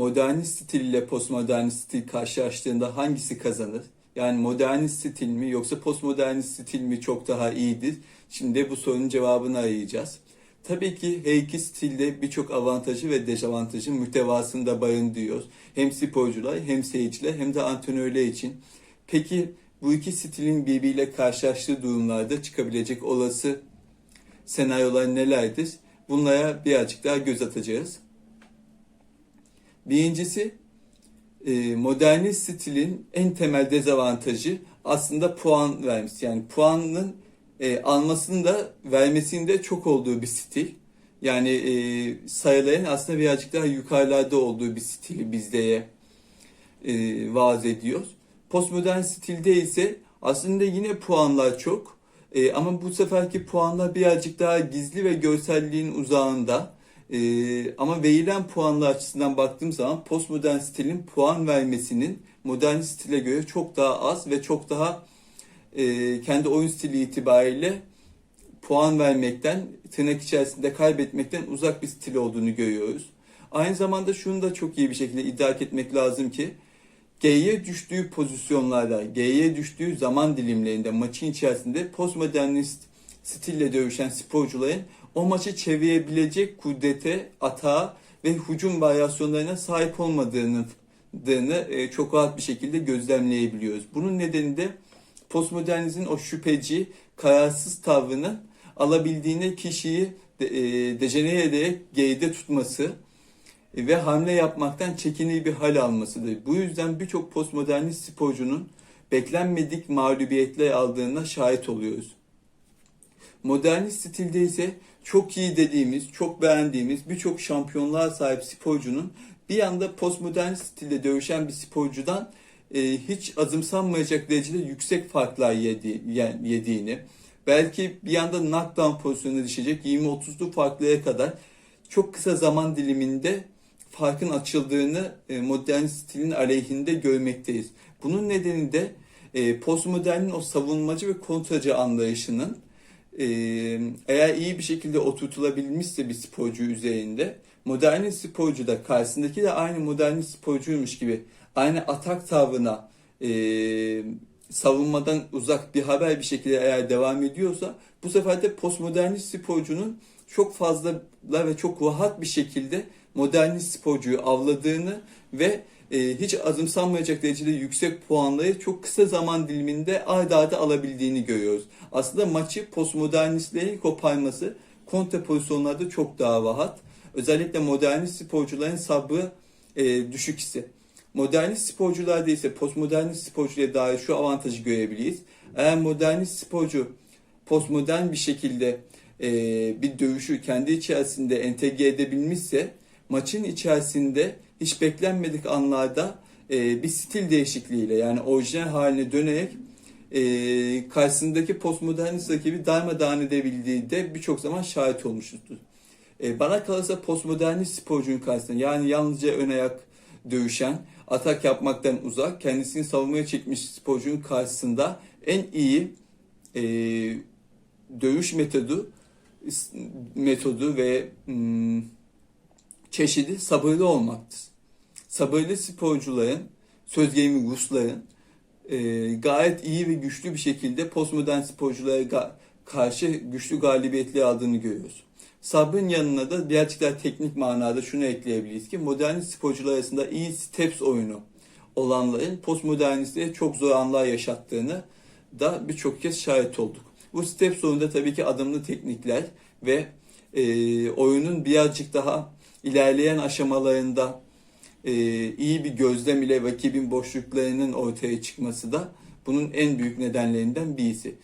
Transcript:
modernist stil ile postmodernist stil karşılaştığında hangisi kazanır? Yani modernist stil mi yoksa postmodernist stil mi çok daha iyidir? Şimdi bu sorunun cevabını arayacağız. Tabii ki her iki stilde birçok avantajı ve dezavantajı mütevasında barındırıyor. Hem sporcular hem seyirciler hem de antrenörler için. Peki bu iki stilin birbiriyle karşılaştığı durumlarda çıkabilecek olası senaryolar nelerdir? Bunlara birazcık daha göz atacağız. Birincisi e, modernist stilin en temel dezavantajı aslında puan vermesi. Yani puanın e, almasını da vermesinin de çok olduğu bir stil. Yani e, sayıların aslında birazcık daha yukarılarda olduğu bir stili bizde e, vaaz ediyor. Postmodern stilde ise aslında yine puanlar çok e, ama bu seferki puanlar birazcık daha gizli ve görselliğin uzağında. E, ama verilen puanlar açısından baktığım zaman postmodern stilin puan vermesinin modern stile göre çok daha az ve çok daha e, kendi oyun stili itibariyle puan vermekten, tırnak içerisinde kaybetmekten uzak bir stil olduğunu görüyoruz. Aynı zamanda şunu da çok iyi bir şekilde idrak etmek lazım ki G'ye düştüğü pozisyonlarda, G'ye düştüğü zaman dilimlerinde maçın içerisinde postmodernist stille dövüşen sporcuların o maçı çevirebilecek kudrete, atağa ve hücum varyasyonlarına sahip olmadığını e, çok rahat bir şekilde gözlemleyebiliyoruz. Bunun nedeni de postmodernizmin o şüpheci, kararsız tavrını alabildiğine kişiyi de, e, ederek geride tutması ve hamle yapmaktan çekinir bir hal almasıdır. Bu yüzden birçok postmodernist sporcunun beklenmedik mağlubiyetler aldığına şahit oluyoruz. Modernist stilde ise çok iyi dediğimiz, çok beğendiğimiz birçok şampiyonluğa sahip sporcunun bir anda postmodern stilde dövüşen bir sporcudan e, hiç azımsanmayacak derecede yüksek farklar yedi, yediğini, belki bir anda knockdown pozisyonuna düşecek 20-30'lu farklara kadar çok kısa zaman diliminde farkın açıldığını e, modern stilin aleyhinde görmekteyiz. Bunun nedeni de e, postmodernin o savunmacı ve kontracı anlayışının eğer iyi bir şekilde oturtulabilmişse bir sporcu üzerinde modern sporcu da karşısındaki de aynı modern sporcuymuş gibi aynı atak tavrına e, savunmadan uzak bir haber bir şekilde eğer devam ediyorsa bu sefer de postmodernist sporcunun çok fazla ve çok rahat bir şekilde modernist sporcuyu avladığını ve hiç azımsanmayacak derecede yüksek puanları çok kısa zaman diliminde arda arda alabildiğini görüyoruz. Aslında maçı postmodernistlerin koparması kontra pozisyonlarda çok daha rahat. Özellikle modernist sporcuların sabrı e, düşük ise. Modernist sporcularda ise postmodernist sporcuya dair şu avantajı görebiliriz. Eğer modernist sporcu postmodern bir şekilde e, bir dövüşü kendi içerisinde entegre edebilmişse maçın içerisinde hiç beklenmedik anlarda e, bir stil değişikliğiyle yani orijinal haline dönerek e, karşısındaki postmodernist rakibi darmadağın edebildiği de birçok zaman şahit olmuşuzdur. E, bana kalırsa postmodernist sporcunun karşısında yani yalnızca ön ayak dövüşen, atak yapmaktan uzak, kendisini savunmaya çekmiş sporcunun karşısında en iyi e, dövüş metodu metodu ve hmm, çeşidi sabırlı olmaktır. Sabırlı sporcuların, söz gelimi Rusların e, gayet iyi ve güçlü bir şekilde postmodern sporculara ga- karşı güçlü galibiyetler aldığını görüyoruz. Sabrın yanına da birazcık daha teknik manada şunu ekleyebiliriz ki modernist sporcular arasında iyi steps oyunu olanların postmodernistlere çok zor anlar yaşattığını da birçok kez şahit olduk. Bu steps oyunda tabii ki adımlı teknikler ve e, oyunun birazcık daha ilerleyen aşamalarında e, iyi bir gözlem ile rakibin boşluklarının ortaya çıkması da bunun en büyük nedenlerinden birisi.